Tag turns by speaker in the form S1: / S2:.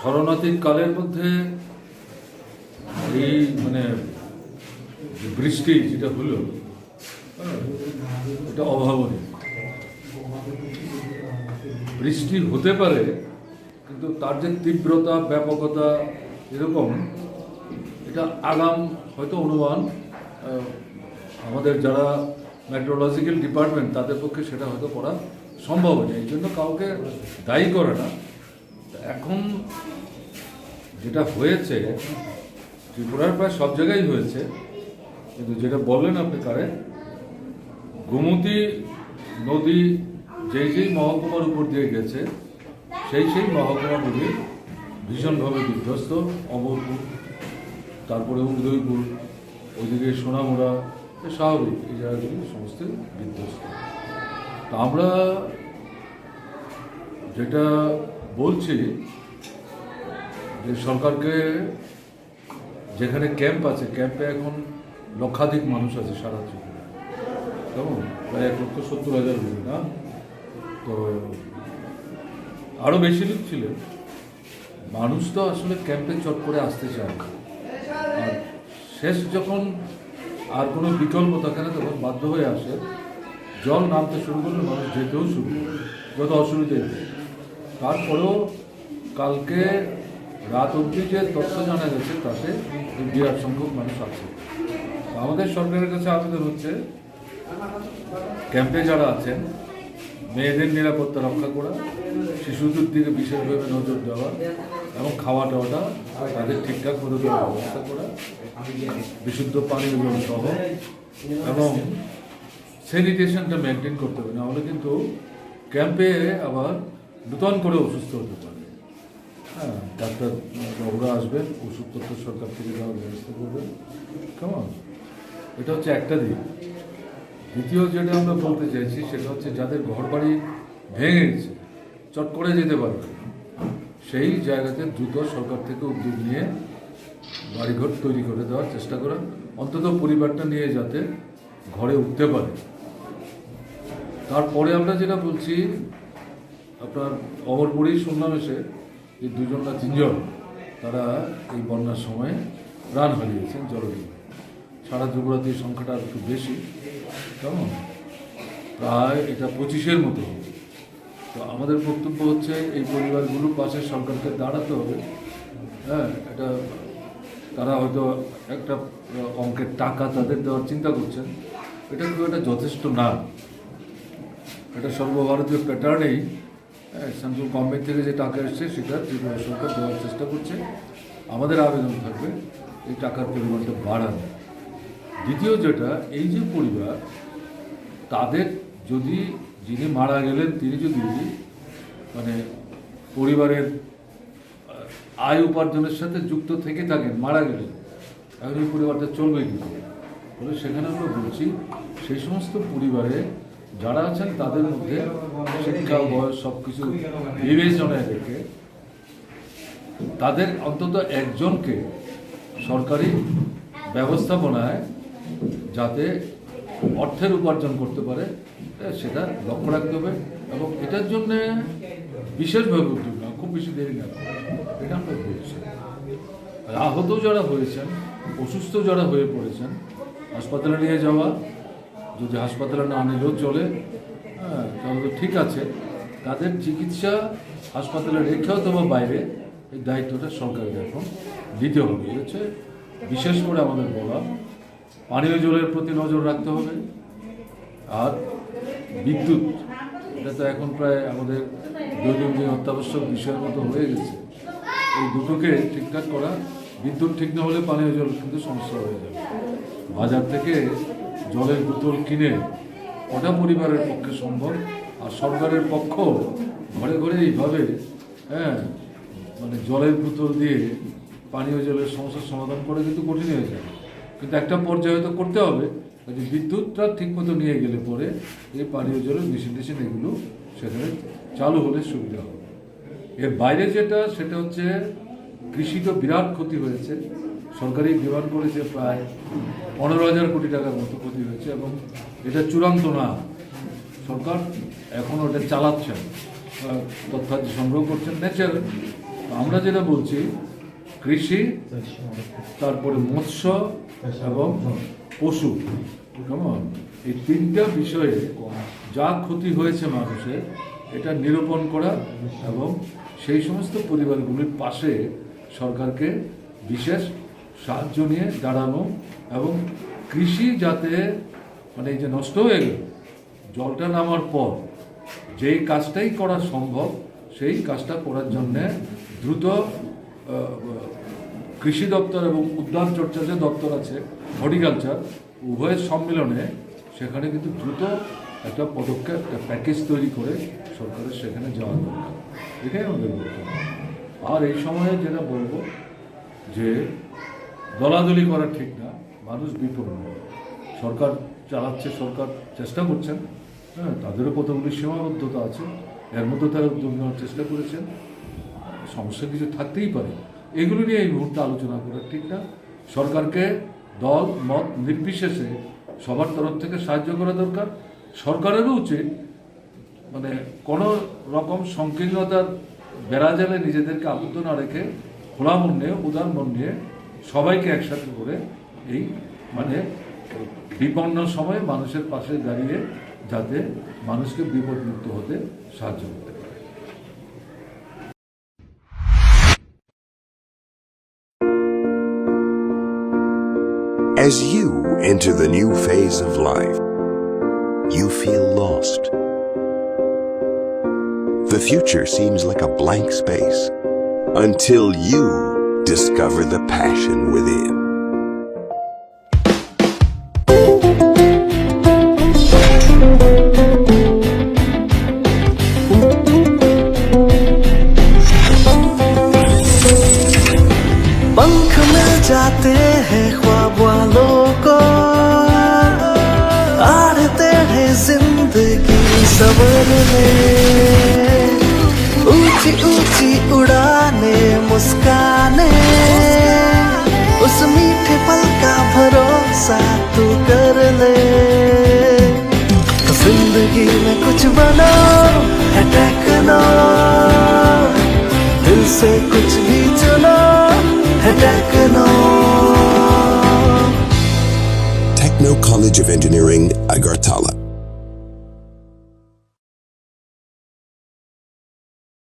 S1: শরণার্থী কালের মধ্যে এই মানে বৃষ্টি যেটা হলো, এটা অভাবনীয়। বৃষ্টি হতে পারে, কিন্তু তার যে তীব্রতা, ব্যাপকতা এরকম, এটা আগাম হয়তো অনুমান আমাদের যারা মেট্রোলজিক্যাল ডিপার্টমেন্ট তাদের পক্ষে সেটা হয়তো করা সম্ভব হয়নি। এই জন্য কাউকে দায়ী করে না। এখন যেটা হয়েছে, ত্রিপুরার প্রায় সব জায়গায় হয়েছে, কিন্তু যেটা বললেন আপনি কারে, গোমতী নদী যেই যেই মহকুমার উপর দিয়ে গেছে, সেই সেই মহকুমাগুলি ভীষণভাবে বিধ্বস্ত অমরপুর তারপরে উদয়পুর, ওইদিকে সোনামুড়া স্বাভাবিক, এই জায়গাগুলি সমস্ত বিধ্বস্ত। তা আমরা যেটা বলছি যে সরকারকে যেখানে ক্যাম্প আছে, ক্যাম্পে এখন লক্ষাধিক মানুষ আছে সারা ত্রিপুরা কেমন? প্রায় এক লক্ষ সত্তর হাজার লোক, না? তো আরও বেশি লোক ছিলেন। মানুষ তো আসলে ক্যাম্পে চট করে আসতে চায় আর শেষ যখন আর কোনো বিকল্প থাকে না, তখন বাধ্য হয়ে আসে। জল নামতে শুরু করলে মানুষ যেতেও শুরু করে। যত অসুবিধে তারপরেও কালকে রাত অবধি যে তথ্য জানা গেছে, তাতে বিরাট সংখ্যক মানুষ আছে। আমাদের সরকারের কাছে আবেদন হচ্ছে, ক্যাম্পে যারা আছেন, মেয়েদের নিরাপত্তা রক্ষা করা, শিশুদের দিকে বিশেষভাবে নজর দেওয়া এবং খাওয়া দাওয়াটা তাদের ঠিকঠাক মতো দেওয়ার ব্যবস্থা করা, বিশুদ্ধ পানীয় জল সহ, এবং স্যানিটেশনটা মেনটেন করতে হবে। নাহলে কিন্তু ক্যাম্পে আবার নূতন করে অসুস্থ হতে পারে হ্যাঁ ডাক্তার বাবুরা আসবেন ওষুধপত্র সরকার থেকে দেওয়ার ব্যবস্থা করবেন কেমন এটা হচ্ছে একটা দিক। দ্বিতীয় যেটা আমরা বলতে চাইছি, সেটা হচ্ছে যাদের ঘর বাড়ি ভেঙে গেছে, চট করে যেতে পারবে সেই জায়গাতে দ্রুত সরকার থেকে উদ্যোগ নিয়ে বাড়িঘর তৈরি করে দেওয়ার চেষ্টা করা, অন্তত পরিবারটা নিয়ে যাতে ঘরে উঠতে পারে। তারপরে আমরা যেটা বলছি আপনার অমরপুরি শুনলাম এসে যে দুজন না তিনজন তারা এই বন্যার সময় প্রাণ হারিয়েছেন জলডুবে সারা ত্রিপুরাতে এই সংখ্যাটা একটু বেশি। কেমন? প্রায় এটা পঁচিশের মতো তো আমাদের বক্তব্য হচ্ছে এই পরিবারগুলোর পাশে সরকারকে দাঁড়াতে হবে। হ্যাঁ এটা তারা হয়তো একটা অঙ্কের টাকা তাদের দেওয়ার চিন্তা করছেন। এটা খুব একটা যথেষ্ট না। এটা সর্বভারতীয় প্যাটার্নেই সেন্ট্রাল গভর্নমেন্ট থেকে যে টাকা এসছে, সেটা ত্রিপুরা সরকার দেওয়ার চেষ্টা করছে। আমাদের আবেদন থাকবে, এই টাকার পরিমাণটা বাড়ানো। দ্বিতীয় যেটা, এই যে পরিবার, তাদের যদি যিনি মারা গেলেন, তিনি যদি মানে পরিবারের আয় উপার্জনের সাথে যুক্ত থেকে থাকেন, মারা গেলেন এখন এই পরিবারটা চলবে কী করে? বলে সেখানে আমরা বলছি, সেই সমস্ত পরিবারে যারা আছেন তাদের মধ্যে শিক্ষা, বয়স সব কিছু বিবেচনায় রেখে তাদের অন্তত একজনকে সরকারি ব্যবস্থাপনায় যাতে অর্থের উপার্জন করতে পারে সেটা লক্ষ্য রাখতে হবে এবং এটার জন্য বিশেষভাবে উদ্যোগ না খুব বেশি দেরি না এটা আমরা বলছি। আহত যারা হয়েছেন, অসুস্থ যারা হয়ে পড়েছেন, হাসপাতালে নিয়ে যাওয়া যদি হাসপাতালে না নিলেও চলে হ্যাঁ তাহলে ঠিক আছে। তাদের চিকিৎসা হাসপাতালে রেখে অথবা বাইরে। এই দায়িত্বটা সরকারকে এখন দিতে হবে হচ্ছে বিশেষ করে আমাদের বলা, পানীয় জলের প্রতি নজর রাখতে হবে। আর বিদ্যুৎ, এটা তো এখন প্রায় আমাদের দৈনন্দিন অত্যাবশ্যক বিষয়ের মতো হয়ে গেছে। এই দুটোকে ঠিকঠাক করা, বিদ্যুৎ ঠিক না হলে পানীয় জল কিন্তু সমস্যা হয়ে যাবে। বাজার থেকে জলের বোতল কিনে কটা পরিবারের পক্ষে সম্ভব, আর সরকারের পক্ষ ঘরে ঘরে এইভাবে হ্যাঁ মানে জলের বোতল দিয়ে পানীয় জলের সমস্যার সমাধান করে কিন্তু কঠিন হয়ে যায়। কিন্তু একটা পর্যায়ে তো করতে হবে, কাজে বিদ্যুৎটা ঠিকমতো নিয়ে গেলে পরে এই পানীয় জলের মেশিন টেশিন এগুলো সেখানে চালু হলে সুবিধা হবে। এর বাইরে যেটা, সেটা হচ্ছে কৃষি তো বিরাট ক্ষতি হয়েছে। সরকারি বিমান করেছে প্রায় পনেরো হাজার কোটি টাকার মতো ক্ষতি হয়েছে এবং এটা চূড়ান্ত না। সরকার এখন ওটা চালাচ্ছেন আহ, তথ্যাদি সংগ্রহ করছেন। ন্যাচারাল আমরা যেটা বলছি কৃষি তারপরে মৎস্য এবং পশু। কেমন এই তিনটা বিষয়ে যা ক্ষতি হয়েছে মানুষের এটা নিরূপণ করা এবং সেই সমস্ত পরিবারগুলির পাশে সরকারকে বিশেষ সাহায্য নিয়ে দাঁড়ানো এবং কৃষি যাতে মানে এই যে নষ্ট হয়ে গেল, জলটা নামার পর যেই কাজটাই করা সম্ভব, সেই কাজটা করার জন্যে দ্রুত কৃষি দপ্তর এবং উদ্যান চর্চা যে দপ্তর আছে, হর্টিকালচার, উভয়ের সম্মেলনে সেখানে কিন্তু দ্রুত একটা পদক্ষেপ, একটা প্যাকেজ তৈরি করে সরকারের সেখানে যাওয়া দরকার। এটাই আমাদের আর এই সময়ে যেটা বলব যে দলাদলি করা ঠিক না, মানুষ বিপন্ন। সরকার চালাচ্ছে, সরকার চেষ্টা করছেন হ্যাঁ তাদেরও কতগুলি সীমাবদ্ধতা আছে, এর মধ্যে তারা উদ্যোগ নেওয়ার চেষ্টা করেছেন। সমস্যা কিছু থাকতেই পারে। এগুলো নিয়ে এই মুহূর্তে আলোচনা করা ঠিক না। সরকারকে দল, মত নির্বিশেষে সবার তরফ থেকে সাহায্য করা দরকার। সরকারেরও উচিত মানে কোনো রকম সংকীর্ণতার বেড়াজালে নিজেদেরকে আবদ্ধ না রেখে খোলা মন নিয়ে, উদার মন নিয়ে সবাইকে একসাথে করে এই মানে বিপন্ন সময়ে মানুষের পাশে দাঁড়িয়ে যাতে মানুষকে বিপদমুক্ত হতে সাহায্য করতে পারে
S2: As you enter the new phase of life, you feel lost. The future seems like a blank space until you discover the passion within.
S3: पंख मिल जाते हैं ख्वाब वालों को आड़ते हैं ज़िंदगी सवरने ऊँची ऊँची उड़ाने दिल से कुछ भी
S2: Techno College of Engineering, Agartala.